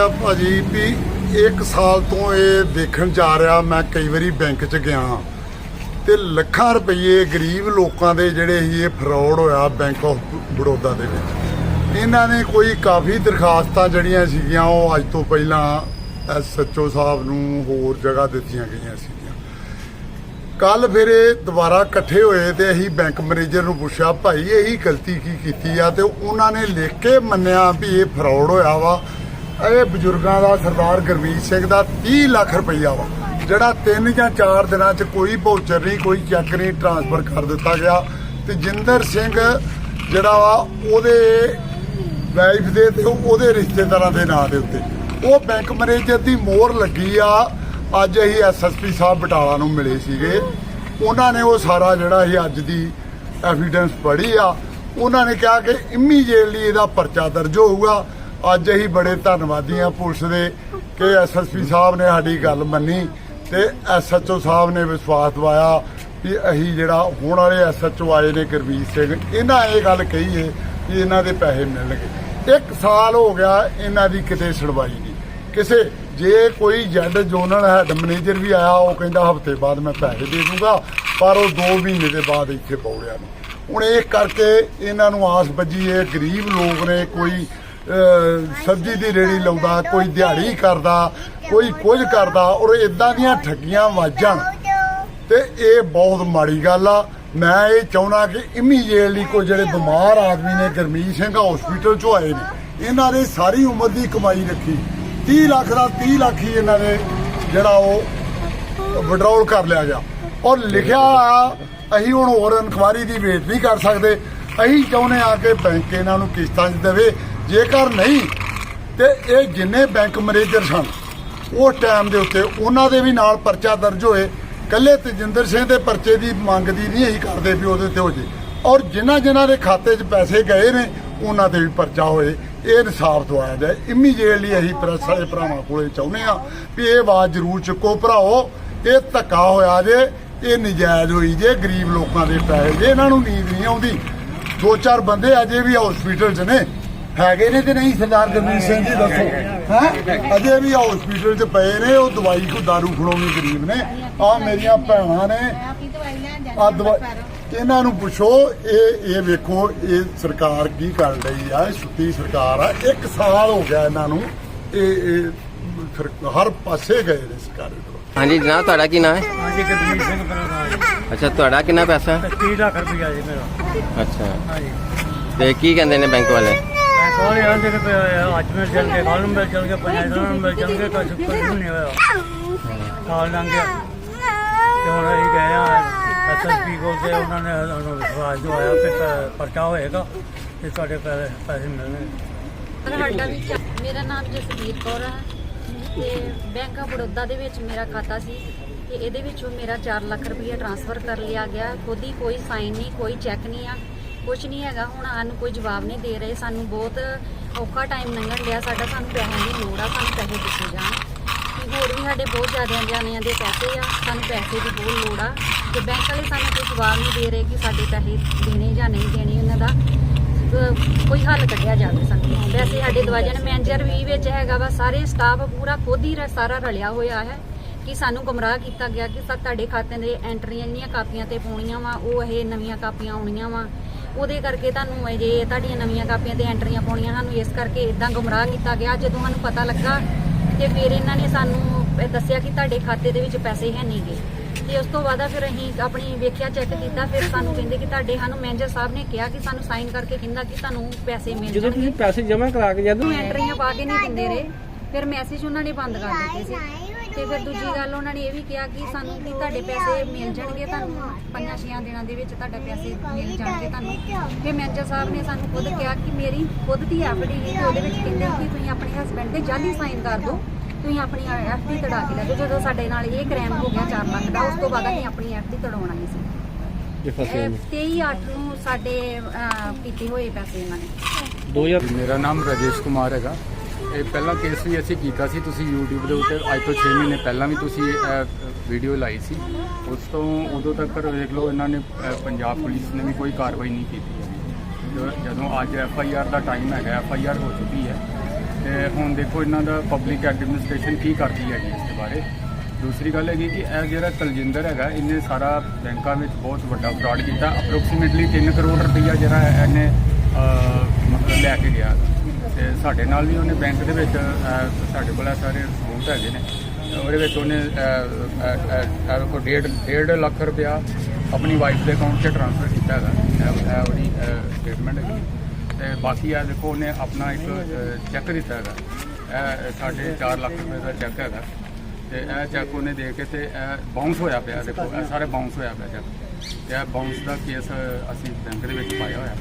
ਆ ਭਾਜੀ ਵੀ ਇੱਕ ਸਾਲ ਤੋਂ ਇਹ ਦੇਖਣ ਜਾ ਰਿਹਾ ਮੈਂ ਕਈ ਵਾਰੀ ਬੈਂਕ 'ਚ ਗਿਆ ਤੇ ਲੱਖਾਂ ਰੁਪਏ ਗਰੀਬ ਲੋਕਾਂ ਦੇ ਜਿਹੜੇ ਸੀ ਇਹ ਫਰਾਡ ਹੋਇਆ ਬੈਂਕ ਆਫ ਬੜੌਦਾ ਦੇ ਵਿੱਚ। ਇਹਨਾਂ ਨੇ ਕੋਈ ਕਾਫੀ ਦਰਖਾਸਤਾਂ ਜਿਹੜੀਆਂ ਸੀਗੀਆਂ, ਉਹ ਅੱਜ ਤੋਂ ਪਹਿਲਾਂ ਐਸਐਚਓ ਸਾਹਿਬ ਨੂੰ ਹੋਰ ਜਗ੍ਹਾ ਦਿੱਤੀਆਂ ਗਈਆਂ ਸੀਗੀਆਂ। ਕੱਲ ਫਿਰ ਇਹ ਦੁਬਾਰਾ ਇਕੱਠੇ ਹੋਏ ਤੇ ਅਸੀਂ ਬੈਂਕ ਮੈਨੇਜਰ ਨੂੰ ਪੁੱਛਿਆ, ਭਾਈ, ਇਹੀ ਗਲਤੀ ਕੀ ਕੀਤੀ ਆ? ਤੇ ਉਹਨਾਂ ਨੇ ਲਿਖ ਕੇ ਮੰਨਿਆ ਵੀ ਇਹ ਫਰਾਡ ਹੋਇਆ ਵਾ। ਇਹ ਬਜ਼ੁਰਗਾਂ ਦਾ ਸਰਦਾਰ ਗੁਰਮੀਤ ਸਿੰਘ ਦਾ 30 ਲੱਖ ਰੁਪਈਆ ਵਾ, ਜਿਹੜਾ 3 ਜਾਂ 4 ਦਿਨਾਂ 'ਚ ਕੋਈ ਵoucher ਨਹੀਂ, ਕੋਈ ਚੈੱਕ ਨਹੀਂ ਟ੍ਰਾਂਸਫਰ ਕਰ ਦਿੱਤਾ ਗਿਆ। ਤੇ ਜਿੰਦਰ ਸਿੰਘ ਜਿਹੜਾ ਵਾ, ਉਹਦੇ ਵਾਈਫ ਦੇ ਤੇ ਉਹਦੇ ਰਿਸ਼ਤੇਦਾਰਾਂ ਦੇ ਨਾਂ ਦੇ ਉੱਤੇ। ਉਹ ਬੈਂਕ ਮੈਨੇਜਰ ਦੀ ਮੋਹਰ ਲੱਗੀ ਆ। ਅੱਜ ਅਸੀਂ ਐਸਐਸਪੀ ਸਾਹਿਬ ਬਟਾਲਾ ਨੂੰ ਮਿਲੇ ਸੀਗੇ। ਉਹਨਾਂ ਨੇ ਉਹ ਸਾਰਾ ਜਿਹੜਾ ਸੀ ਅੱਜ ਦੀ ਐਵੀਡੈਂਸ ਪੜ੍ਹੀ ਆ। ਉਹਨਾਂ ਨੇ ਕਿਹਾ ਕਿ ਇਮੀਡੀਏਟਲੀ ਇਹਦਾ ਪਰਚਾ ਦਰਜ ਹੋਊਗਾ। ਅੱਜ ਅਸੀਂ ਬੜੇ ਧੰਨਵਾਦੀ ਆ ਪੁਲਿਸ ਦੇ ਕਿ ਐਸਐਸਪੀ ਸਾਹਿਬ ਨੇ ਸਾਡੀ ਗੱਲ ਮੰਨੀ ਤੇ ਐਸਐਚਓ ਸਾਹਿਬ ਨੇ ਵਿਸ਼ਵਾਸ ਦਿਵਾਇਆ ਕਿ ਅਸੀਂ ਜਿਹੜਾ ਹੁਣ ਵਾਲੇ ਐਸਐਚਓ ਆਏ ਨੇ ਗੁਰਬੀਰ ਸਿੰਘ, ਇਹਨਾਂ ਇਹ ਗੱਲ ਕਹੀ ਹੈ ਕਿ ਇਹਨਾਂ ਦੇ ਪੈਸੇ ਮਿਲਣਗੇ। ਇੱਕ ਸਾਲ ਹੋ ਗਿਆ ਇਹਨਾਂ ਦੀ ਕਿਤੇ ਸੁਣਵਾਈ ਨਹੀਂ। ਕਿਸੇ, ਜੇ ਕੋਈ ਜੈਡ ਜ਼ੋਨਲ ਹੈਡ ਮੈਨੇਜਰ ਵੀ ਆਇਆ, ਉਹ ਕਹਿੰਦਾ ਹਫ਼ਤੇ ਬਾਅਦ ਮੈਂ ਪੈਸੇ ਦੇ ਦੂੰਗਾ, ਪਰ ਉਹ 2 ਮਹੀਨੇ ਦੇ ਬਾਅਦ ਇੱਥੇ ਪੌੜਿਆ ਨਹੀਂ। ਹੁਣ ਇਹ ਕਰਕੇ ਇਹਨਾਂ ਨੂੰ ਆਸ ਵੱਜੀ ਇਹ ਗਰੀਬ ਲੋਕ ਨੇ ਕੋਈ ਸਬਜ਼ੀ ਦੀ ਰੇੜੀ ਲਾਉਂਦਾ, ਕੋਈ ਦਿਹਾੜੀ ਕਰਦਾ, ਕੋਈ ਕੁਝ ਕਰਦਾ, ਔਰ ਇਦਾਂ ਦੀਆਂ ਠੱਗੀਆਂ ਵਾਜਾਂ ਤੇ ਇਹ ਬਹੁਤ ਮਾੜੀ ਗੱਲ ਆ। ਮੈਂ ਇਹ ਚਾਹੁੰਦਾ ਕਿ ਇਮੀਡੀਏਟਲੀ ਕੋਈ ਜਿਹੜੇ ਬਿਮਾਰ ਆਦਮੀ ਨੇ ਗਰਮੀਤ ਸਿੰਘ ਹਸਪੀਟਲ ਚੋਂ ਆਏ ਨੇ, ਇਹਨਾਂ ਨੇ ਸਾਰੀ ਉਮਰ ਦੀ ਕਮਾਈ ਰੱਖੀ। 30 ਲੱਖ ਦਾ 30 ਲੱਖ ਹੀ ਇਹਨਾਂ ਨੇ ਜਿਹੜਾ ਉਹ ਵਿਡਰਾਅਲ ਕਰ ਲਿਆ ਗਿਆ। ਔਰ ਲਿਖਿਆ ਆ, ਅਸੀਂ ਹੁਣ ਹੋਰ ਇਨਕੁਆਰੀ ਦੀ ਵੇਟ ਨਹੀਂ ਕਰ ਸਕਦੇ। ਅਸੀਂ ਚਾਹੁੰਦੇ ਆ ਕਿ ਬੈਂਕ ਇਹਨਾਂ ਨੂੰ ਕਿਸ਼ਤਾਂ 'ਚ ਦੇਵੇ। ਜੇਕਰ ਨਹੀਂ, ਤੇ ਇਹ ਜਿੰਨੇ ਬੈਂਕ ਮੈਨੇਜਰ ਸਨ, ਉਹ ਟਾਈਮ ਦੇ ਉੱਤੇ ਉਹਨਾਂ ਦੇ ਵੀ ਨਾਲ ਪਰਚਾ ਦਰਜ ਹੋਏ। ਕੱਲੇ ਤਜਿੰਦਰ ਸਿੰਘ ਦੇ ਪਰਚੇ ਦੀ ਮੰਗ ਦੀ ਨਹੀਂ ਅਸੀਂ ਕਰਦੇ ਵੀ ਉਹਦੇ ਤੇ ਹੋ ਜੇ। ਔਰ ਜਿਨ੍ਹਾਂ ਜਿਨ੍ਹਾਂ ਦੇ ਖਾਤੇ 'ਚ ਪੈਸੇ ਗਏ ਨੇ, ਉਹਨਾਂ ਤੇ ਵੀ ਪਰਚਾ ਹੋਏ। ਇਹ ਇਨਸਾਫ ਦਵਾਇਆ ਜਾਏ। ਇਮੀਡੀਏਟਲੀ ਅਸੀਂ ਪ੍ਰੈਸ ਵਾਲੇ ਭਰਾਵਾਂ ਕੋਲੇ ਚਾਹੁੰਦੇ ਆ ਵੀ ਇਹ ਆਵਾਜ਼ ਜ਼ਰੂਰ ਚੁੱਕੋ। ਭਰਾਓ ਇਹ ਧੱਕਾ ਹੋਇਆ ਜੇ, ਇਹ ਨਜਾਇਜ਼ ਹੋਈ ਜੇ, ਗਰੀਬ ਲੋਕਾਂ ਦੇ ਪੈਸੇ ਜੇ, ਇਹਨਾਂ ਨੂੰ ਨੀਂਦ ਨਹੀਂ ਆਉਂਦੀ। ਦੋ ਚਾਰ ਬੰਦੇ ਅਜੇ ਵੀ ਹਸਪੀਟਲ 'ਚ ਨੇ। ਹੈਗੇ ਨੇ ਤੇ ਨਹੀਂ ਸਰਦਾਰ ਗੁਰਮੀਤ ਸਿੰਘ ਜੀ ਦੱਸੋ। ਹੈ? ਅਜੇ ਵੀ ਹਸਪੀਟਲ 'ਚ ਪਏ ਨੇ ਉਹ ਦਵਾਈ ਕੋ ਦਾਰੂ ਖੜਾਉਣੀ ਗਰੀਬ ਨੇ। ਆ ਮੇਰੀਆਂ ਭੈਣਾਂ ਨੇ। ਆ ਦਵਾਈ ਇਹਨਾਂ ਨੂੰ ਪੁੱਛੋ ਇਹ ਇਹ ਵੇਖੋ ਇਹ ਸਰਕਾਰ ਕੀ ਕਰ ਰਹੀ ਆ? ਇਹ ਸੁੱਤੀ ਸਰਕਾਰ ਆ। ਇੱਕ ਸਾਲ ਹੋ ਗਿਆ ਇਹਨਾਂ ਨੂੰ। ਇਹ ਹਰ ਪਾਸੇ ਗਏ ਨੇ ਸਰਕਾਰੀ ਵੱਲੋਂ ਹਾਂਜੀ ਜਨਾਬ ਤੁਹਾਡਾ ਕੀ ਨਾਮ ਹੈ? ਹਾਂਜੀ ਗੁਰਮੀਤ ਸਿੰਘ ਮੇਰਾ ਨਾਮ ਹੈ। ਅੱਛਾ ਤੁਹਾਡਾ ਕਿੰਨਾ ਪੈਸਾ? ਹੈ? 30 ਲੱਖ ਰੁਪਇਆ ਜੀ ਮੇਰਾ। ਅੱਛਾ। ਹਾਂਜੀ। ਤੇ ਕੀ ਕਹਿੰਦੇ ਨੇ ਬੈਂਕ ਵਾਲੇ? ਯਾਰ ਜਿਹੜੇ ਪਏ ਅੱਜ ਮਿਲ ਜਾਣਗੇ ਕੱਲ ਨੂੰ ਮਿਲ ਜਾਣਗੇ ਪੰਜ ਨੂੰ ਮਿਲ ਜਾਣਗੇ ਕੁਝ ਕੁਝ ਨਹੀਂ ਹੋਇਆ। ਸਾਲ ਲੰਘ ਗਿਆ। ਤੇ ਹੁਣ ਅਸੀਂ ਗਏ ਆ ਐਸਐਸਪੀ ਕੋਲ ਤੇ ਉਹਨਾਂ ਨੇ ਸਾਨੂੰ ਵਿਸ਼ਵਾਸ ਦਵਾਇਆ ਕਿ ਪਰਚਾ ਹੋਏਗਾ ਤੇ ਤੁਹਾਡੇ ਪੈਸੇ ਪੈਸੇ ਮਿਲਣਗੇ ਵੀ ਮੇਰਾ ਨਾਮ ਜਸਵੀਰ ਕੌਰ ਹੈ ਤੇ ਬੈਂਕ ਆਫ ਬੜੌਦਾ ਦੇ ਵਿੱਚ ਮੇਰਾ ਖਾਤਾ ਸੀ। ਤੇ ਇਹਦੇ ਵਿੱਚੋਂ ਮੇਰਾ 4 ਲੱਖ ਰੁਪਏ ਟ੍ਰਾਂਸਫਰ ਕਰ ਲਿਆ ਗਿਆ। ਖੁਦ ਹੀ ਕੋਈ ਸਾਈਨ ਨਹੀਂ ਕੋਈ ਚੈੱਕ ਨਹੀਂ ਆ। ਕੁਝ ਨਹੀਂ ਹੈਗਾ। ਹੁਣ ਸਾਨੂੰ ਕੋਈ ਜਵਾਬ ਨਹੀਂ ਦੇ ਰਹੇ। ਸਾਨੂੰ ਬਹੁਤ ਔਖਾ ਟਾਈਮ ਲੰਘਣ ਡਿਆ। ਸਾਡਾ ਸਾਨੂੰ ਪੈਸੇ ਦੀ ਲੋੜ ਆ, ਸਾਨੂੰ ਪੈਸੇ ਦਿੱਤੇ ਜਾਣ। ਕਿ ਹੋਰ ਵੀ ਸਾਡੇ ਬਹੁਤ ਜ਼ਿਆਦਾ ਜਾਣਿਆਂ ਦੇ ਪੈਸੇ ਆ। ਸਾਨੂੰ ਪੈਸੇ ਦੀ ਬਹੁਤ ਲੋੜ ਆ। ਤੇ ਬੈਂਕ ਵਾਲੇ ਸਾਨੂੰ ਕੋਈ ਜਵਾਬ ਨਹੀਂ ਦੇ ਰਹੇ ਕਿ ਸਾਡੇ ਪੈਸੇ ਦੇਣੇ ਜਾਂ ਨਹੀਂ ਦੇਣੇ। ਉਹਨਾਂ ਦਾ ਕੋਈ ਹੱਲ ਕੱਢਿਆ ਜਾਵੇ ਸਾਨੂੰ। ਵੈਸੇ ਸਾਡੇ ਦਵਾਜਨ ਮੈਨੇਜਰ ਵੀ ਵਿੱਚ ਹੈਗਾ ਵਾ। ਸਾਰੇ ਸਟਾਫ ਪੂਰਾ ਖੁਦ ਹੀ ਰ- ਸਾਰਾ ਰਲਿਆ ਹੋਇਆ ਹੈ ਕਿ ਸਾਨੂੰ ਗੁੰਮਰਾਹ ਕੀਤਾ ਗਿਆ ਕਿ ਸਾ, ਤੁਹਾਡੇ ਖਾਤੇ ਦੇ ਐਂਟਰੀਆਂ ਇੰਨੀਆਂ ਕਾਪੀਆਂ ਤੇ ਪਾਉਣੀਆਂ ਵਾ, ਉਹ ਇਹ ਨਵੀਆਂ ਕਾਪੀਆਂ ਆਉਣੀਆਂ ਵਾ। ਉਹਦੇ ਕਰਕੇ ਤੁਹਾਨੂੰ ਇਹ ਜੇ ਤੁਹਾਡੀਆਂ ਨਵੀਆਂ ਕਾਪੀਆਂ ਤੇ ਐਂਟਰੀਆਂ ਪਾਉਣੀਆਂ ਸਾਨੂੰ ਇਸ ਕਰਕੇ ਇਦਾਂ ਗੁੰਮਰਾਹ ਕੀਤਾ ਗਿਆ। ਜਦੋਂ ਸਾਨੂੰ ਪਤਾ ਲੱਗਾ ਤੇ ਫਿਰ ਇਹਨਾਂ ਨੇ ਸਾਨੂੰ ਦੱਸਿਆ ਕਿ ਤੁਹਾਡੇ ਖਾਤੇ ਦੇ ਵਿੱਚ ਪੈਸੇ ਹੈ ਨਹੀਂਗੇ ਤੇ ਉਸ ਤੋਂ ਬਾਅਦ ਫਿਰ ਅਸੀਂ ਆਪਣੀ ਵੇਖਿਆ ਚੈੱਕ ਕੀਤਾ ਫਿਰ ਸਾਨੂੰ ਕਹਿੰਦੇ ਕਿ ਤੁਹਾਡੇ ਸਾਨੂੰ ਮੈਨੇਜਰ ਸਾਹਿਬ ਨੇ ਕਿਹਾ ਕਿ ਸਾਨੂੰ ਸਾਈਨ ਕਰਕੇ ਕਹਿੰਦਾ ਕਿ ਤੁਹਾਨੂੰ ਪੈਸੇ ਮਿਲ ਜਦੋਂ ਤੁਸੀਂ ਪੈਸੇ ਜਮ੍ਹਾਂ ਕਰਾ ਕੇ ਜਦੋਂ ਐਂਟਰੀਆਂ ਪਾ ਕੇ ਨਹੀਂ ਦਿੰਦੇ ਰਹੇ। ਫਿਰ ਮੈਸੇਜ ਉਹਨਾਂ ਨੇ ਬੰਦ ਕਰ ਦਿੱਤੇ ਸੀ। ਤੇ ਫਿਰ ਦੂਜੀ ਗੱਲ ਉਹਨਾਂ ਨੇ ਇਹ ਵੀ ਕਿਹਾ ਕਿ ਸਾਨੂੰ ਕਿ ਤੁਹਾਡੇ ਪੈਸੇ ਮਿਲ ਜਾਣਗੇ ਤੁਹਾਨੂੰ ਪੰਜਾਂ ਛੇਆਂ ਦਿਨਾਂ ਦੇ ਵਿੱਚ ਤੁਹਾਡੇ ਪੈਸੇ ਮਿਲ ਜਾਣਗੇ ਤੁਹਾਨੂੰ। ਫਿਰ ਮੈਨੇਜਰ ਸਾਹਿਬ ਨੇ ਸਾਨੂੰ ਖੁਦ ਕਿਹਾ ਕਿ ਮੇਰੀ ਖੁਦ ਦੀ ਐਫਡੀ ਹੈ ਤੇ ਉਹਦੇ ਵਿੱਚ ਕਹਿੰਦੇ ਕਿ ਤੁਸੀਂ ਆਪਣੇ ਹਸਬੰਡ ਦੇ ਜਾਲੀ ਸਾਈਨ ਕਰ ਦਿਓ ਤੁਸੀਂ ਆਪਣੀ ਐਫਡੀ ਤੜਾ ਕੇ ਲੈ ਜਾਓ। ਜਦੋਂ ਸਾਡੇ ਨਾਲ ਇਹ ਕ੍ਰਾਈਮ ਹੋ ਗਿਆ 4 ਲੱਖ ਦਾ ਉਸ ਤੋਂ ਬਾਅਦ ਅਸੀਂ ਆਪਣੀ ਐਫਡੀ ਤੜਾਉਣਾ ਨਹੀਂ ਸੀ। ਫਸੇ ਨੇ 23 8 ਨੂੰ ਸਾਡੇ ਕੀਤੇ ਹੋਏ ਪੈਸੇ ਇਹਨਾਂ ਨੇ। 2000 ਮੇਰਾ ਨਾਮ ਰਾਜੇਸ਼ ਕੁਮਾਰ ਹੈਗਾ। ਇਹ ਪਹਿਲਾ ਕੇਸ ਵੀ ਅਸੀਂ ਕੀਤਾ ਸੀ, ਤੁਸੀਂ YouTube ਦੇ ਉੱਤੇ ਅੱਜ ਤੋਂ 6 ਮਹੀਨੇ ਪਹਿਲਾਂ ਵੀ ਤੁਸੀਂ ਵੀਡੀਓ ਲਾਈ ਸੀ। ਉਸ ਤੋਂ ਉਦੋਂ ਤੱਕ ਵੇਖ ਲਓ, ਇਹਨਾਂ ਨੇ ਪੰਜਾਬ ਪੁਲਿਸ ਨੇ ਵੀ ਕੋਈ ਕਾਰਵਾਈ ਨਹੀਂ ਕੀਤੀ ਜਦੋਂ ਅੱਜ ਐਫ ਆਈ ਆਰ ਦਾ ਟਾਈਮ ਹੈਗਾ ਐਫ ਆਈ ਆਰ ਹੋ ਚੁੱਕੀ ਹੈ, ਤੇ ਹੁਣ ਦੇਖੋ ਇਹਨਾਂ ਦਾ ਪਬਲਿਕ ਐਡਮਿਨਿਸਟ੍ਰੇਸ਼ਨ ਕੀ ਕਰਦੀ ਹੈਗੀ ਇਸ ਦੇ ਬਾਰੇ। ਦੂਸਰੀ ਗੱਲ ਹੈਗੀ ਕਿ ਇਹ ਜਿਹੜਾ ਤਲਜਿੰਦਰ ਹੈਗਾ, ਇਹਨੇ ਸਾਰਾ ਬੈਂਕਾਂ ਵਿੱਚ ਬਹੁਤ ਵੱਡਾ ਫਰਾਡ ਕੀਤਾ। ਅਪਰੋਕਸੀਮੇਟਲੀ 3 ਕਰੋੜ ਰੁਪਈਆ ਜਿਹੜਾ ਇਹਨੇ ਮਤਲਬ ਲੈ ਕੇ ਗਿਆ। ਤੇ ਸਾਡੇ ਨਾਲ ਵੀ ਉਹਨੇ ਬੈਂਕ ਦੇ ਵਿੱਚ ਸਾਡੇ ਕੋਲ ਸਾਰੇ ਸਬੂਤ ਹੈਗੇ ਨੇ। ਉਹਦੇ ਵਿੱਚ ਉਹਨੇ ਅਹ, ਡੇਢ ਡੇਢ ਲੱਖ ਰੁਪਇਆ ਆਪਣੀ ਵਾਈਫ ਦੇ ਅਕਾਊਂਟ 'ਚ ਟ੍ਰਾਂਸਫਰ ਕੀਤਾ ਹੈਗਾ। ਇਹ ਉਹਦੀ ਸਟੇਟਮੈਂਟ ਹੈਗੀ। ਤੇ ਬਾਕੀ ਆ ਦੇਖੋ ਉਹਨੇ ਆਪਣਾ ਇੱਕ ਚੈੱਕ ਦਿੱਤਾ ਹੈਗਾ। ਇਹ ਸਾਡੇ 4 ਲੱਖ ਰੁਪਏ ਦਾ ਚੈੱਕ ਹੈਗਾ। ਤੇ ਇਹ ਚੈੱਕ ਉਹਨੇ ਦੇ ਕੇ ਤੇ ਇਹ ਬਾਉਂਸ ਹੋਇਆ ਪਿਆ ਦੇਖੋ ਇਹ ਸਾਰੇ ਬਾਉਂਸ ਹੋਇਆ ਪਿਆ ਚੈੱਕ ਤੇ ਇਹ ਬਾਉਂਸ ਦਾ ਕੇਸ ਅਸੀਂ ਬੈਂਕ ਦੇ ਵਿੱਚ ਪਾਇਆ ਹੋਇਆ।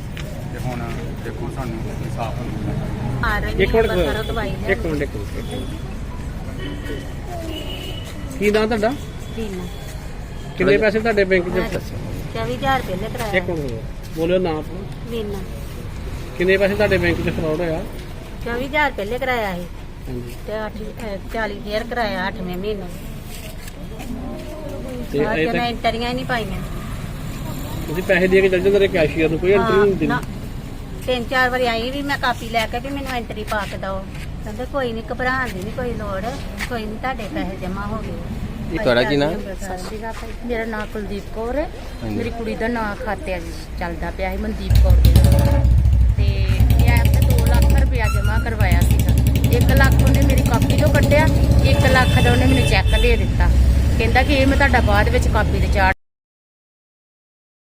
ਤੇ ਹੁਣ ਦੇਖੋ ਸਾਨੂੰ ਇਨਸਾਫ ਮਿਲੂਗਾ ਆ ਰਹੀ ਇੱਕ ਮਿੰਟ ਦਵਾਈ ਇੱਕ ਮਿੰਟ ਇੱਕ ਮਿੰਟ ਕੀ ਨਾਂ ਤੁਹਾਡਾ? ਦਿਨ ਕਿੰਨੇ ਪੈਸੇ ਤੁਹਾਡੇ ਬੈਂਕ 'ਚ 24000 ਰੁਪਏ ਲੈ ਕਰਾਇਆ। ਇੱਕ ਮਿੰਟ ਬੋਲਿਓ ਨਾਂ ਆਪਣਾ। ਦਿਨ ਕਿੰਨੇ ਪੈਸੇ ਤੁਹਾਡੇ ਬੈਂਕ 'ਚ ਫਰਾਡ ਹੋਇਆ? 24000 ਰੁਪਏ ਲੈ ਕਰਾਇਆ ਸੀ ਹਾਂਜੀ। ਤੇ 40 ਫੇਰ ਕਰਾਇਆ 8ਵੇਂ ਮਹੀਨੇ। ਤੇ ਅੱਜ ਇਹ ਐਂਟਰੀਆਂ ਹੀ ਨਹੀਂ ਪਾਈਆਂ। ਤੁਸੀਂ ਪੈਸੇ ਦੇ ਕੇ ਚੱਲ ਜਾਂਦੇ ਨੇ ਕੈਸ਼ੀਅਰ ਨੂੰ ਕੋਈ ਐਂਟਰੀ ਹਾਂ, ਨਹੀਂ ਦਿੰਦੀ। ਨਾ। ਤਿੰਨ ਚਾਰ ਵਾਰੀ ਆਈ ਵੀ ਮੈਂ ਕਾਪੀ ਲੈ ਕੇ ਵੀ ਮੈਨੂੰ ਐਂਟਰੀ ਪਾ ਕੇ ਦਿਓ ਕਹਿੰਦੇ ਕੋਈ ਨਹੀਂ ਘਬਰਾਉਣ ਦੀ ਨਹੀਂ ਕੋਈ ਲੋੜ ਕੋਈ ਨਹੀਂ ਤੁਹਾਡੇ ਪੈਸੇ ਜਮ੍ਹਾਂ ਹੋ ਗਏ ਇਹ ਤੁਹਾਡਾ ਕੀ ਨਾਂ? ਸਤਿ ਸ਼੍ਰੀ ਅਕਾਲ ਭਾਈ ਮੇਰਾ ਨਾਮ ਕੁਲਦੀਪ ਕੌਰ ਹੈ ਹਾਂਜੀ। ਮੇਰੀ ਕੁੜੀ ਦਾ ਨਾਮ ਖਾਤੇ 'ਚ ਚੱਲਦਾ ਪਿਆ ਸੀ ਮਨਦੀਪ ਕੌਰ ਦੇ ਨਾਲ। ਤੇ ਇਹ ਐਪ ਤੇ 2 ਲੱਖ ਰੁਪਇਆ ਜਮ੍ਹਾਂ ਕਰਵਾਇਆ ਸੀਗਾ 1 ਲੱਖ ਉਹਨੇ ਮੇਰੀ ਕਾਪੀ ਤੋਂ ਕੱਢਿਆ 1 ਲੱਖ ਦਾ ਉਹਨੇ ਮੈਨੂੰ ਚੈੱਕ ਦੇ ਦਿੱਤਾ ਕਹਿੰਦਾ ਕਿ ਇਹ ਮੈਂ ਤੁਹਾਡਾ ਬਾਅਦ ਵਿੱਚ ਕਾਪੀ ਤੇ ਚਾੜ